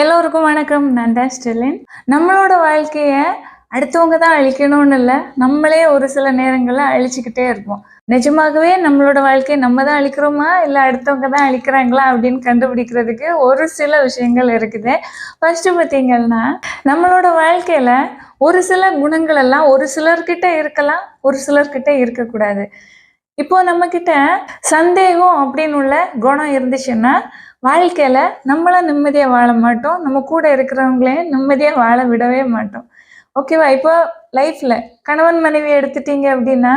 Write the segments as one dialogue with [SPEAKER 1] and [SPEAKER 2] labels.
[SPEAKER 1] எல்லோருக்கும் வணக்கம். நான் தான் ஸ்டெலின். நம்மளோட வாழ்க்கையை அடுத்தவங்க தான் அழிக்கணும்னு இல்லை நம்மளே ஒரு சில நேரங்களில் அழிச்சுக்கிட்டே இருப்போம். நிஜமாகவே நம்மளோட வாழ்க்கையை நம்ம தான் அழிக்கிறோமா? இல்லை அடுத்தவங்க தான் அழிக்கிறாங்களா? அப்படின்னு கண்டுபிடிக்கிறதுக்கு ஒரு சில விஷயங்கள் இருக்குது. ஃபர்ஸ்ட் பார்த்தீங்கன்னா நம்மளோட வாழ்க்கையில ஒரு சில குணங்கள் எல்லாம் ஒரு சிலர்கிட்ட இருக்கலாம் ஒரு சிலர்கிட்ட இருக்கக்கூடாது. இப்போ நம்ம கிட்ட சந்தேகம் அப்படின்னு உள்ள குணம் இருந்துச்சுன்னா வாழ்க்கையில நம்மளும் நிம்மதியா வாழ மாட்டோம். நம்ம கூட இருக்கிறவங்களையும் நிம்மதியா வாழ விடவே மாட்டோம். ஓகேவா இப்போ லைஃப்ல கணவன் மனைவி எடுத்துட்டீங்க அப்படின்னா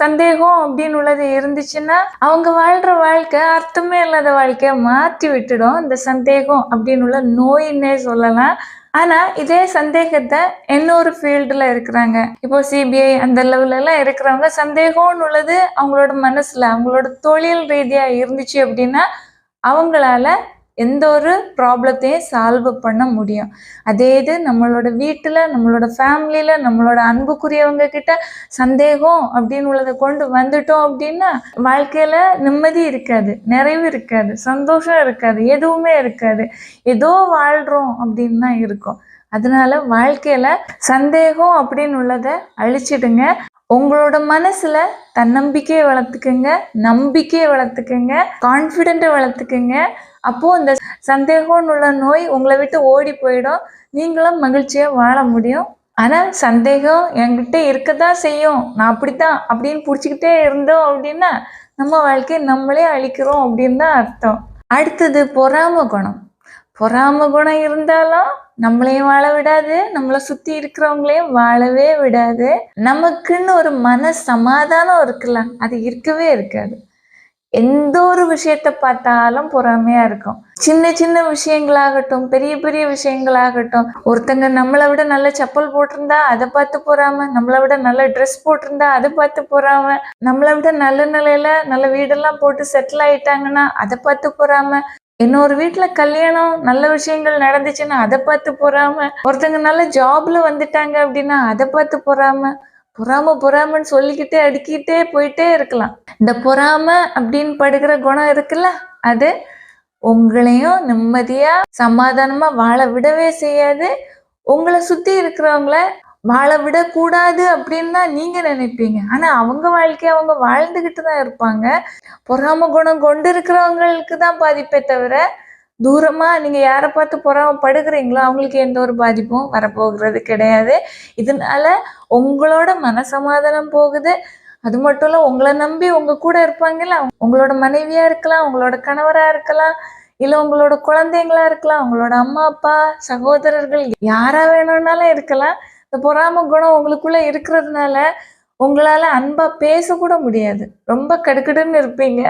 [SPEAKER 1] சந்தேகம் அப்படின்னு உள்ளது இருந்துச்சுன்னா அவங்க வாழ்ற வாழ்க்கை அர்த்தமே இல்லாத வாழ்க்கைய மாற்றி விட்டுடும். இந்த சந்தேகம் அப்படின்னு உள்ள நோயின்னே சொல்லலாம். ஆனா இதே சந்தேகத்தை இன்னொரு ஃபீல்டுல இருக்கிறாங்க. இப்போ சிபிஐ அந்த லெவல்ல எல்லாம் இருக்கிறவங்க சந்தேகம்னு உள்ளது அவங்களோட மனசுல அவங்களோட தொழில் ரீதியா இருந்துச்சு அப்படின்னா அவங்களால எந்த ஒரு ப்ராப்ளத்தையும் சால்வ் பண்ண முடியும். அதே இது நம்மளோட வீட்டில் நம்மளோட ஃபேமிலியில் நம்மளோட அன்புக்குரியவங்க கிட்ட சந்தேகம் அப்படின்னு உள்ளதை கொண்டு வந்துட்டோம் அப்படின்னா வாழ்க்கையில் நிம்மதி இருக்காது நிறைவு இருக்காது சந்தோஷம் இருக்காது எதுவுமே இருக்காது. ஏதோ வாழ்கிறோம் அப்படின்னு தான் இருக்கும். அதனால வாழ்க்கையில் சந்தேகம் அப்படின்னு உள்ளதை அழிச்சிடுங்க. உங்களோட மனசுல தன்னம்பிக்கையை வளர்த்துக்குங்க நம்பிக்கையை வளர்த்துக்குங்க கான்ஃபிடென்ட்டை வளர்த்துக்குங்க. அப்போ இந்த சந்தேகம்னு உள்ள நோய் உங்களை விட்டு ஓடி போயிடும். நீங்களும் மகிழ்ச்சியா வாழ முடியும். ஆனால் சந்தேகம் என்கிட்ட இருக்கதான் செய்யும். நான் அப்படித்தான் அப்படின்னு பிடிச்சிக்கிட்டே இருந்தோம் அப்படின்னா நம்ம வாழ்க்கையை நம்மளே அழிக்கிறோம் அப்படின்னு தான் அர்த்தம். அடுத்தது பொறாம குணம். பொறாம குணம் இருந்தாலும் நம்மளையும் வாழ விடாது நம்மளை சுத்தி இருக்கிறவங்களையும் வாழவே விடாது. நமக்குன்னு ஒரு மன சமாதானம் இருக்குல்ல அது இருக்கவே இருக்காது. எந்த ஒரு விஷயத்த பார்த்தாலும் பொறாமையா இருக்கும். சின்ன சின்ன விஷயங்களாகட்டும் பெரிய பெரிய விஷயங்களாகட்டும் ஒருத்தங்க நம்மளை விட நல்ல செப்பல் போட்டிருந்தா அதை பார்த்து போறாம நம்மளை விட நல்ல ட்ரெஸ் போட்டிருந்தா அதை பார்த்து போறாம நம்மளை விட நல்ல நிலையில நல்ல வீடெல்லாம் போட்டு செட்டில் ஆயிட்டாங்கன்னா அதை பார்த்து போறாம இன்னொரு வீட்டுல கல்யாணம் நல்ல விஷயங்கள் நடந்துச்சுன்னா அதை பார்த்து பொறாம ஒருத்தங்க நல்ல ஜாப்ல வந்துட்டாங்க அப்படின்னா அதை பார்த்து பொறாம பொறாம பொறாமன்னு சொல்லிக்கிட்டே அடுக்கிட்டே போயிட்டே இருக்கலாம். இந்த பொறாம அப்படின்னு படுகிற குணம் இருக்குல்ல அது உங்களையும் நிம்மதியா சமாதானமா வாழ விடவே செய்யாது. உங்களை சுத்தி இருக்கிறவங்கள வாழ விடக்கூடாது அப்படின்னு தான் நீங்க நினைப்பீங்க. ஆனா அவங்க வாழ்க்கையை அவங்க வாழ்ந்துகிட்டு தான் இருப்பாங்க. பொறாம குணம் கொண்டு இருக்கிறவங்களுக்கு தான் பாதிப்பே தவிர தூரமா நீங்க யாரை பார்த்து பொறாமப்படுகிறீங்களோ அவங்களுக்கு எந்த ஒரு பாதிப்பும் வரப்போகிறது கிடையாது. இதனால உங்களோட மனசமாதானம் போகுது. அது மட்டும் இல்ல உங்களை நம்பி உங்க கூட இருப்பாங்கல்ல உங்களோட மனைவியா இருக்கலாம் உங்களோட கணவரா இருக்கலாம் இல்ல உங்களோட குழந்தைங்களா இருக்கலாம் உங்களோட அம்மா அப்பா சகோதரர்கள் யாரா வேணும்னாலும் இருக்கலாம். இந்த பொறாம குணம் உங்களுக்குள்ள இருக்கிறதுனால உங்களால அன்பா பேசக்கூட முடியாது. ரொம்ப கடுக்கடுன்னு இருப்பீங்க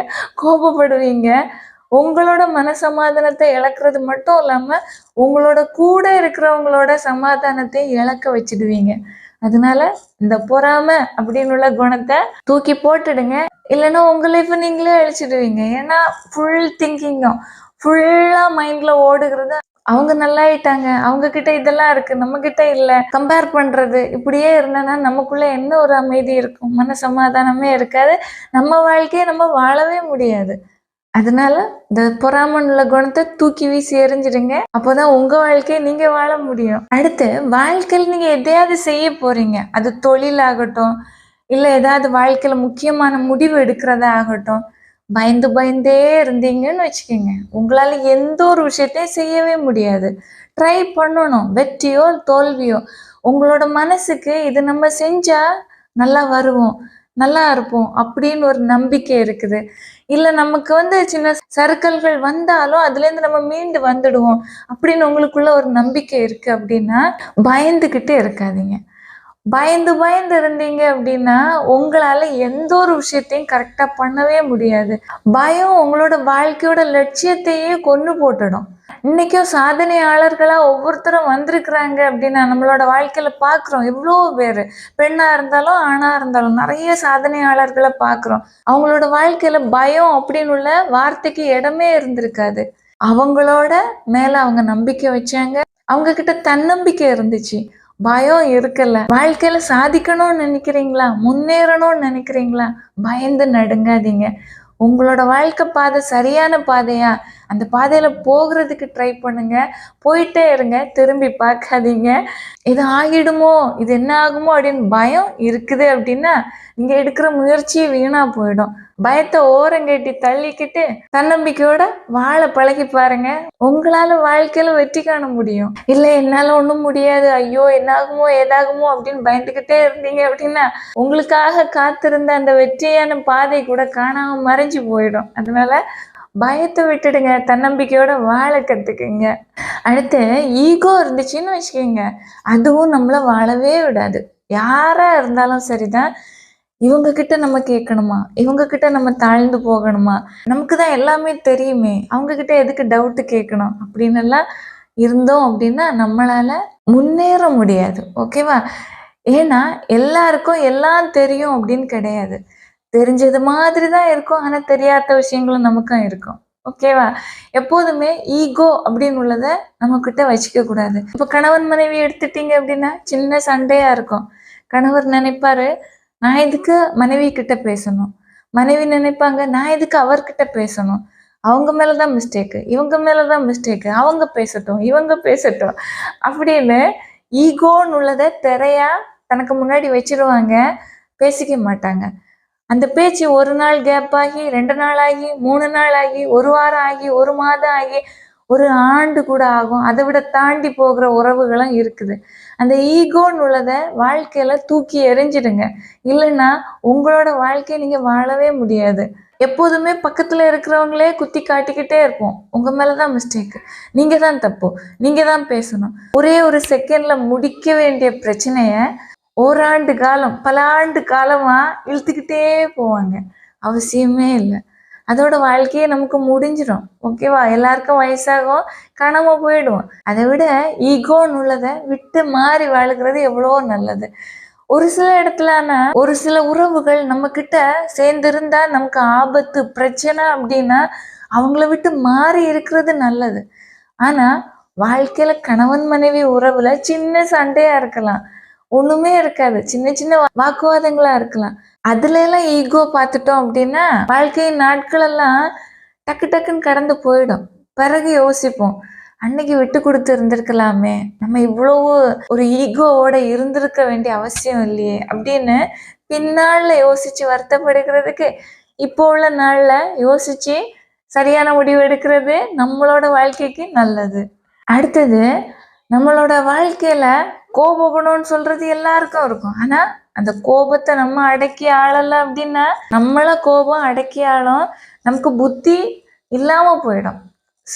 [SPEAKER 1] கோபப்படுவீங்க. உங்களோட மனசமாதானத்தை இழக்கிறது மட்டும் இல்லாம உங்களோட கூட இருக்கிறவங்களோட சமாதானத்தை இழக்க வச்சிடுவீங்க. அதனால இந்த பொறாம அப்படின்னு உள்ள குணத்தை தூக்கி போட்டுடுங்க. இல்லைன்னா உங்க லைஃப் நீங்களே அழிச்சிடுவீங்க. ஏன்னா ஃபுல் திங்கிங்கும் ஃபுல்லா மைண்ட்ல ஓடுகிறது அவங்க நல்லாயிட்டாங்க. அவங்க கிட்ட இதெல்லாம் இருக்கு. நம்ம கிட்ட இல்ல. கம்பேர் பண்றது. இப்படியே இருந்தனா நமக்குள்ள என்ன ஒரு அமைதி இருக்கும்? மன சமாதானமே இருக்காது. நம்ம வாழ்க்கையை நம்ம வாழவே முடியாது. அதனால இந்த பொறாமன் உள்ள குணத்தை தூக்கி வீசி எறிஞ்சிடுங்க. அப்போதான் உங்க வாழ்க்கையை நீங்க வாழ முடியும். அடுத்து வாழ்க்கையில் நீங்க எதையாவது செய்ய போறீங்க. அது தொழிலாகட்டும் இல்ல ஏதாவது வாழ்க்கையில முக்கியமான முடிவு எடுக்கிறதா ஆகட்டும். பயந்து பயந்தே இருந்தீங்கன்னு வச்சுக்கோங்க. உங்களால எந்த ஒரு விஷயத்தையும் செய்யவே முடியாது. ட்ரை பண்ணணும். வெற்றியோ தோல்வியோ. உங்களோட மனசுக்கு இது நம்ம செஞ்சா நல்லா வருவோம். நல்லா இருப்போம் அப்படின்னு ஒரு நம்பிக்கை இருக்குது. இல்ல நமக்கு வந்து சின்ன சறுக்கல்கள் வந்தாலும் அதுல இருந்து நம்ம மீண்டு வந்துடுவோம் அப்படின்னு உங்களுக்குள்ள ஒரு நம்பிக்கை இருக்கு அப்படின்னா பயந்துக்கிட்டே இருக்காதீங்க. பயந்து பயந்து இருந்தீங்க அப்படின்னா உங்களால எந்த ஒரு விஷயத்தையும் கரெக்டா பண்ணவே முடியாது. பயம் உங்களோட வாழ்க்கையோட லட்சியத்தையே கொண்டு போட்டுடும். இன்னைக்கும் சாதனையாளர்களா ஒவ்வொருத்தரும் வந்திருக்கிறாங்க அப்படின்னா நம்மளோட வாழ்க்கையில பாக்குறோம். எவ்வளோ பேர்? பெண்ணா இருந்தாலும் ஆணா இருந்தாலும் நிறைய சாதனையாளர்களை பாக்குறோம். அவங்களோட வாழ்க்கையில பயம் அப்படின்னு உள்ள வார்த்தைக்கு இடமே இருந்திருக்காது. அவங்களோட மேல அவங்க நம்பிக்கை வச்சாங்க. அவங்க கிட்ட தன்னம்பிக்கை இருந்துச்சு. பயம் இருக்கல. வாழ்க்கையில சாதிக்கணும்னு நினைக்கிறீங்களா? முன்னேறணும்னு நினைக்கிறீங்களா? பயந்து நடுங்காதீங்க. உங்களோட வாழ்க்கை பாதை சரியான பாதையா அந்த பாதையில போகிறதுக்கு ட்ரை பண்ணுங்க. போயிட்டே இருங்க. திரும்பி பார்க்காதீங்க. இது ஆகிடுமோ? இது என்ன ஆகுமோ அப்படின்னு பயம் இருக்குது அப்படின்னா நீங்க எடுக்கிற முயற்சி வீணா போயிடும். பயத்தை ஓரங்கட்டி தள்ளிக்கிட்டு தன்னம்பிக்கையோட வாழ பழகி பாருங்க. உங்களால வாழ்க்கையில வெற்றி காண முடியும். இல்ல என்னால ஒண்ணும் முடியாது. ஐயோ என்னாகுமோ ஏதாகுமோ அப்படின்னு பயந்துகிட்டே இருந்தீங்க அப்படின்னா உங்களுக்காக காத்திருந்த அந்த வெற்றியான பாதை கூட காணாம மறைஞ்சு போயிடும். அதனால பயத்தை விட்டுடுங்க தன்னம்பிக்கையோட வாழ கற்றுக்குங்க அடுத்து ஈகோ இருந்துச்சுன்னு வச்சுக்கோங்க. அதுவும் நம்மளை வாழவே விடாது. யாரா இருந்தாலும் சரிதான். இவங்க கிட்ட நம்ம கேட்கணுமா? இவங்க கிட்ட நம்ம தாழ்ந்து போகணுமா? நமக்கு தான் எல்லாமே தெரியுமே. அவங்க கிட்ட எதுக்கு டவுட்டு கேட்கணும்? அப்படின்னு எல்லாம் இருந்தோம் அப்படின்னா நம்மளால முன்னேற முடியாது. ஓகேவா ஏன்னா எல்லாருக்கும் எல்லாம் தெரியும் அப்படின்னு கிடையாது. தெரிஞ்சது மாதிரி தான் இருக்கும். ஆனா தெரியாத விஷயங்களும் நமக்கும் இருக்கும். ஓகேவா எப்போதுமே ஈகோ அப்படின்னு உள்ளத நம்ம கிட்ட வச்சுக்க கூடாது. இப்ப கணவன் மனைவி எடுத்துட்டீங்க அப்படின்னா சின்ன சண்டையா இருக்கும். கணவர் நினைப்பாரு நான் இதுக்கு மனைவி கிட்ட பேசணும்? மனைவி நினைப்பாங்க நான் இதுக்கு அவர்கிட்ட பேசணும்? அவங்க மேலதான் மிஸ்டேக்கு இவங்க மேலதான் மிஸ்டேக்கு அவங்க பேசட்டும் இவங்க பேசட்டும். அப்படின்னு ஈகோன்னு உள்ளதை திரையா தனக்கு முன்னாடி வச்சிருவாங்க. பேசிக்க மாட்டாங்க. அந்த பேச்சு ஒரு நாள் கேப் ஆகி ரெண்டு நாள் ஆகி மூணு நாள் ஆகி ஒரு வாரம் ஆகி ஒரு மாதம் ஆகி ஒரு ஆண்டு கூட ஆகும். அதை விட தாண்டி போகிற உறவுகளும் இருக்குது. அந்த ஈகோன்னு உள்ளதை வாழ்க்கையில தூக்கி எறிஞ்சிடுங்க. இல்லைன்னா உங்களோட வாழ்க்கையை நீங்க வாழவே முடியாது. எப்போதுமே பக்கத்துல இருக்கிறவங்களே குத்தி காட்டிக்கிட்டே இருப்போம். உங்க மேலதான் மிஸ்டேக் நீங்க தான் தப்பு. நீங்க தான் பேசணும். ஒரே ஒரு செகண்ட்ல முடிக்க வேண்டிய பிரச்சனைய ஓராண்டு காலம் பல ஆண்டு காலமா இழுத்துக்கிட்டே போவாங்க. அவசியமே இல்லை. அதோட வாழ்க்கையே நமக்கு முடிஞ்சிடும் ஓகேவா எல்லாருக்கும் வயசாகும் காணாம போயிடும் அதை விட ஈகோன்னு உள்ளதை விட்டு மாறி வாழ்கிறது எவ்வளோ நல்லது. ஒரு சில இடத்துலனா ஒரு சில உறவுகள் நம்ம கிட்ட சேர்ந்திருந்தா நமக்கு ஆபத்து பிரச்சனை அப்படின்னா அவங்கள விட்டு மாறி இருக்கிறது நல்லது. ஆனா வாழ்க்கையில கணவன் மனைவி உறவுல சின்ன சண்டையா இருக்கலாம். ஒண்ணுமே இருக்காது. சின்ன சின்ன வாக்குவாதங்களா இருக்கலாம். அதுல எல்லாம் ஈகோ பார்த்துட்டோம் அப்படின்னா வாழ்க்கையின் நாட்கள் எல்லாம் டக்கு டக்குன்னு கடந்து போயிடும். பிறகு யோசிப்போம் அன்னைக்கு விட்டு கொடுத்து இருந்திருக்கலாமே. நம்ம இவ்வளவு ஒரு ஈகோவோட இருந்திருக்க வேண்டிய அவசியம் இல்லையே அப்படின்னு பின்னால யோசிச்சு வருத்தப்படுகிறதுக்கு இப்போ உள்ள நாள்ல யோசிச்சு சரியான முடிவு எடுக்கிறது நம்மளோட வாழ்க்கைக்கு நல்லது. அடுத்தது நம்மளோட வாழ்க்கையில கோபப்படணும்னு சொல்றது எல்லாருக்கும் இருக்கும். ஆனா அந்த கோபத்தை நம்ம அடக்கி ஆளல அப்படின்னா நம்மள கோபம் அடக்கி ஆளும் நமக்கு புத்தி இல்லாம போயிடும்.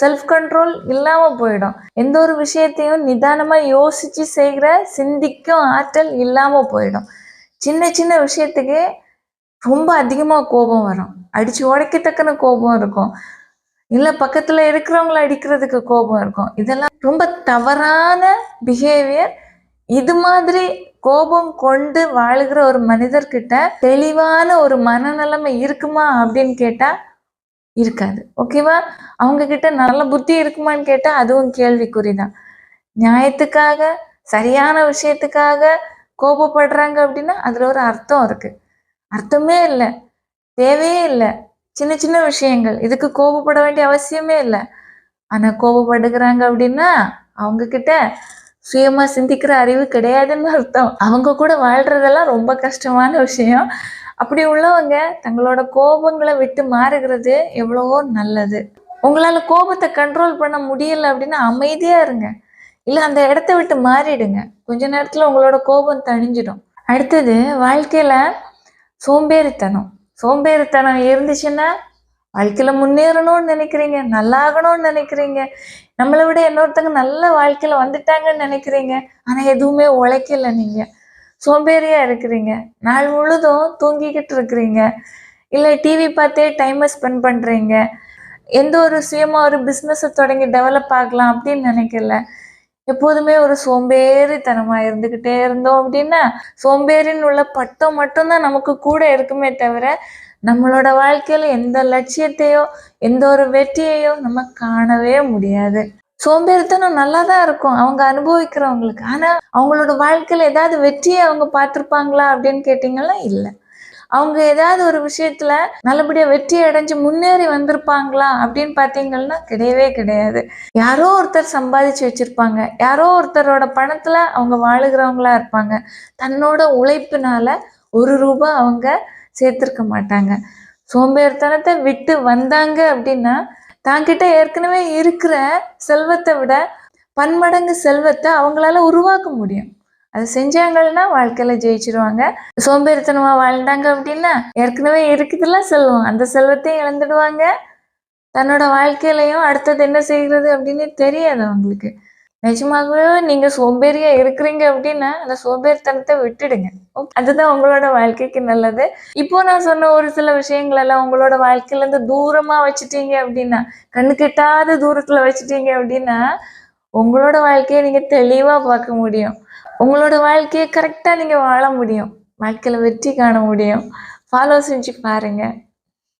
[SPEAKER 1] செல்ஃப் கண்ட்ரோல் இல்லாம போயிடும். எந்த ஒரு விஷயத்தையும் நிதானமா யோசிச்சு செய்கிற சிந்திக்கும் ஆற்றல் இல்லாம போயிடும். சின்ன சின்ன விஷயத்துக்கு ரொம்ப அதிகமா கோபம் வரும். அடிச்சு உடைக்கத்தக்கன கோபம் இருக்கும். இல்ல பக்கத்துல இருக்கிறவங்கள அடிக்கிறதுக்கு கோபம் இருக்கும். இதெல்லாம் ரொம்ப தவறான பிஹேவியர் இது மாதிரி கோபம் கொண்டு வாழுகிற ஒரு மனிதர்கிட்ட தெளிவான ஒரு மனநிலைமை இருக்குமா அப்படின்னு கேட்டா இருக்காது. ஓகேவா அவங்க கிட்ட நல்ல புத்தி இருக்குமான்னு கேட்டா அதுவும் கேள்விக்குறிதான். நியாயத்துக்காக சரியான விஷயத்துக்காக கோபப்படுறாங்க அப்படின்னா அதுல ஒரு அர்த்தம் இருக்கு. அர்த்தமே இல்லை. தேவையே இல்லை. சின்ன சின்ன விஷயங்கள். இதுக்கு கோபப்பட வேண்டிய அவசியமே இல்லை. ஆனா கோபப்படுகிறாங்க அப்படின்னா அவங்க கிட்ட சுயமா சிந்திக்கிற அறிவு கிடையாதுன்னு அர்த்தம். அவங்க கூட வாழ்றதெல்லாம் ரொம்ப கஷ்டமான விஷயம். அப்படி உள்ளவங்க தங்களோட கோபங்களை விட்டு மாறுகிறது எவ்வளவோ நல்லது. உங்களால் கோபத்தை கண்ட்ரோல் பண்ண முடியல அப்படின்னா அமைதியாக இருங்க. இல்லை அந்த இடத்த விட்டு மாறிடுங்க. கொஞ்ச நேரத்தில் உங்களோட கோபம் தணிஞ்சிடும். அடுத்தது வாழ்க்கையில் சோம்பேறித்தனம். சோம்பேறித்தனம் இருந்துச்சுன்னா வாழ்க்கையில முன்னேறணும்னு நினைக்கிறீங்க நல்லாகணும்னு நினைக்கிறீங்க. நம்மளை விட இன்னொருத்தங்க நல்ல வாழ்க்கையில வந்துட்டாங்கன்னு நினைக்கிறீங்க. ஆனா எதுவுமே உழைக்கல நீங்க. சோம்பேறியா இருக்கிறீங்க. நாள் முழுதும் தூங்கிக்கிட்டு இருக்கிறீங்க. இல்ல டிவி பார்த்தே டைமை ஸ்பெண்ட் பண்றீங்க. எந்த ஒரு சுயமா ஒரு பிஸ்னஸை தொடங்கி டெவலப் ஆகலாம் அப்படின்னு நினைக்கல. எப்போதுமே ஒரு சோம்பேறித்தனமா இருந்துகிட்டே இருந்தோம் அப்படின்னா சோம்பேறின்னு உள்ள பட்டம் மட்டும்தான் நமக்கு கூட இருக்குமே தவிர நம்மளோட வாழ்க்கையில எந்த லட்சியத்தையோ எந்த ஒரு வெற்றியையோ நம்ம காணவே முடியாது. சோம்பேறித்தனம் நல்லா தான் இருக்கும். அவங்க அனுபவிக்கிறவங்களுக்கு. ஆனா அவங்களோட வாழ்க்கையில ஏதாவது வெற்றியை அவங்க பார்த்திருப்பாங்களா அப்படின்னு கேட்டீங்கன்னா இல்லை. அவங்க ஏதாவது ஒரு விஷயத்துல நல்லபடியா வெற்றி அடைஞ்சு முன்னேறி வந்திருப்பாங்களா அப்படின்னு பார்த்தீங்கன்னா கிடையவே கிடையாது. யாரோ ஒருத்தர் சம்பாதிச்சு வச்சிருப்பாங்க. யாரோ ஒருத்தரோட பணத்துல அவங்க வாழுகிறவங்களா இருப்பாங்க. தன்னோட உழைப்பினால ஒரு ரூபாய் அவங்க சேர்த்துருக்க மாட்டாங்க. சோம்பேறித்தனத்தை விட்டு வந்தாங்க அப்படின்னா தாங்கிட்ட ஏற்கனவே இருக்கிற செல்வத்தை விட பன்மடங்கு செல்வத்தை அவங்களால உருவாக்க முடியும். அதை செஞ்சாங்கன்னா வாழ்க்கையில ஜெயிச்சிருவாங்க. சோம்பேறித்தனமா வாழ்ந்தாங்க அப்படின்னா ஏற்கனவே இருக்குதுலாம் செல்வம். அந்த செல்வத்தையும் இழந்துடுவாங்க. தன்னோட வாழ்க்கையிலையும் அடுத்தது என்ன செய்கிறது அப்படின்னு தெரியாது அவங்களுக்கு. நிஜமாகவே நீங்க சோம்பேறியா இருக்கிறீங்க அப்படின்னா அந்த சோம்பேறித்தனத்தை விட்டுடுங்க. அதுதான் உங்களோட வாழ்க்கைக்கு நல்லது. இப்போ நான் சொன்ன ஒரு சில விஷயங்கள் எல்லாம் உங்களோட வாழ்க்கையில இருந்து தூரமா வச்சுட்டீங்க அப்படின்னா கண்ணு கெட்டாத தூரத்துல வச்சுட்டீங்க அப்படின்னா உங்களோட வாழ்க்கையை நீங்க தெளிவா பார்க்க முடியும். உங்களோட வாழ்க்கையை கரெக்டா நீங்க வாழ முடியும். வாழ்க்கையில வெற்றி காண முடியும். ஃபாலோ செஞ்சு பாருங்க.